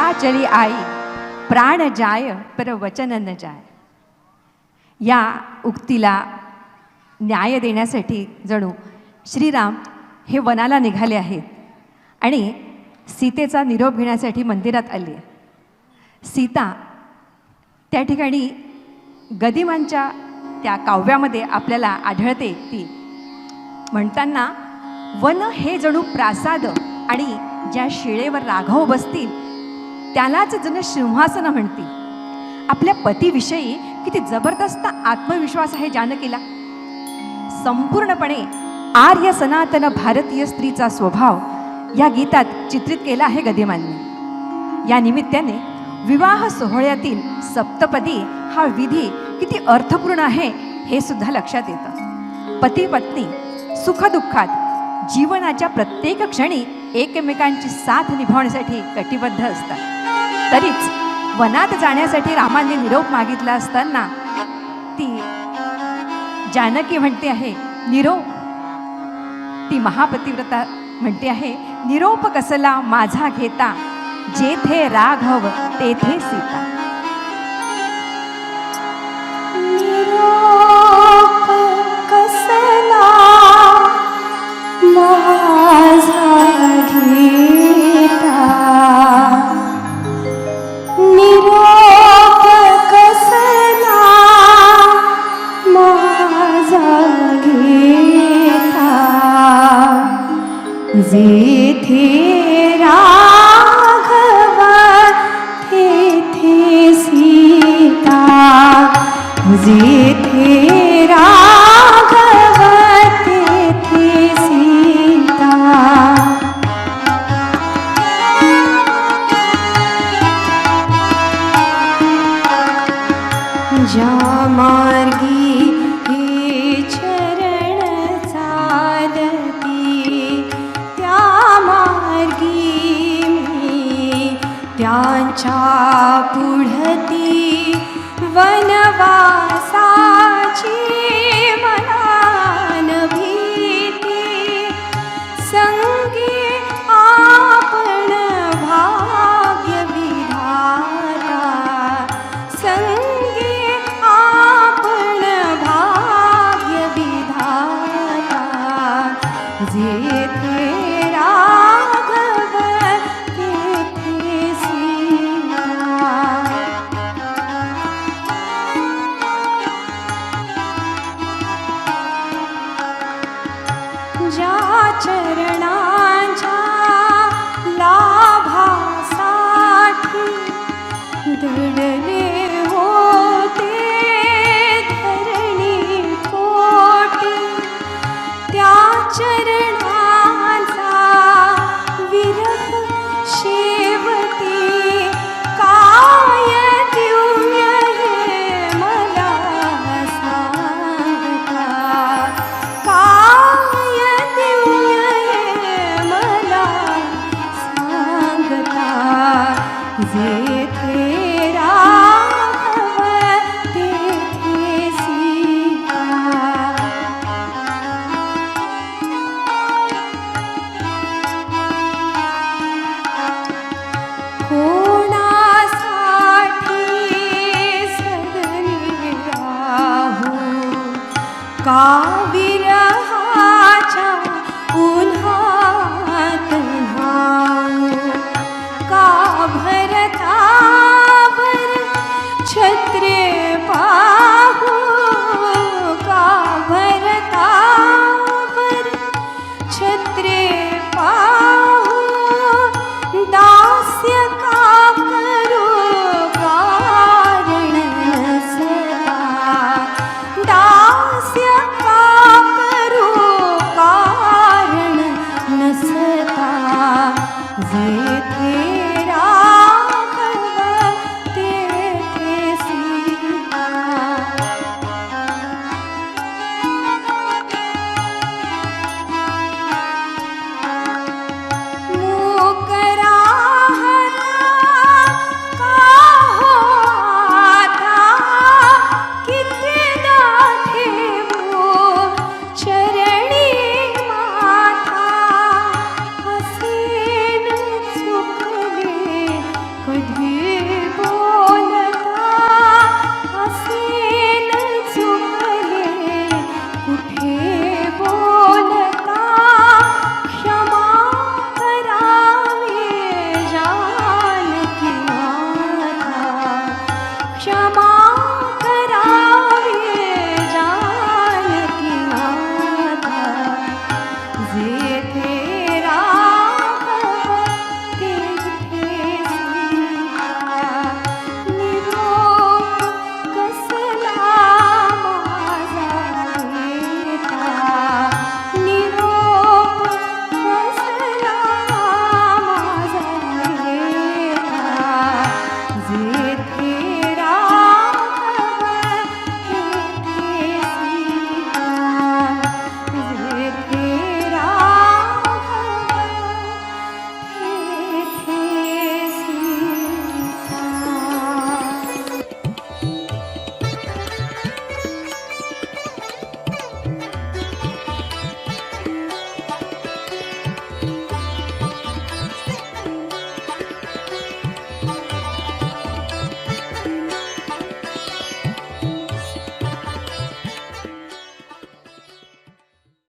सदा चली आई प्राण जाय पर वचन न जाय. या उक्तीला न्याय देण्यासाठी जणू श्रीराम हे वनाला निघाले आहेत आणि सीतेचा निरोप घेण्यासाठी मंदिरात आली सीता त्या ठिकाणी गदिमांच्या त्या काव्यामध्ये आपल्याला आढळते ती. म्हणताना वन हे जणू प्रासाद आणि ज्या शिळेवर राघव बसतील त्यालाच जण सिंहासनं म्हणतील. आपल्या पतीविषयी किती जबरदस्त आत्मविश्वास आहे जानकीला. संपूर्णपणे आर्य सनातन भारतीय स्त्रीचा स्वभाव या गीतात चित्रित केला आहे गदिमांनी. या निमित्ताने विवाह सोहळ्यातील सप्तपदी हा विधी किती अर्थपूर्ण आहे हे सुद्धा लक्षात येतं. पती पत्नी सुखदुःखात जीवनाच्या प्रत्येक क्षणी एकमेकांची साथ निभावण्यासाठी कटिबद्ध असतात. तरीच वनात जाण्यासाठी रामाने निरोप मागितला असताना ती जानकी म्हणते आहे निरोप ती महापतिव्रता म्हणते आहे निरोप कसला माझा घेता जेथे राघव तेथे सीता. जेथे राघव तेथे सीता. जेथे वनवासाची मनान भीती. संगी आपण भाग्य विधाता संगी आपण भाग्य विधाता जेथे लाभासाठी दडले का उन्हा see.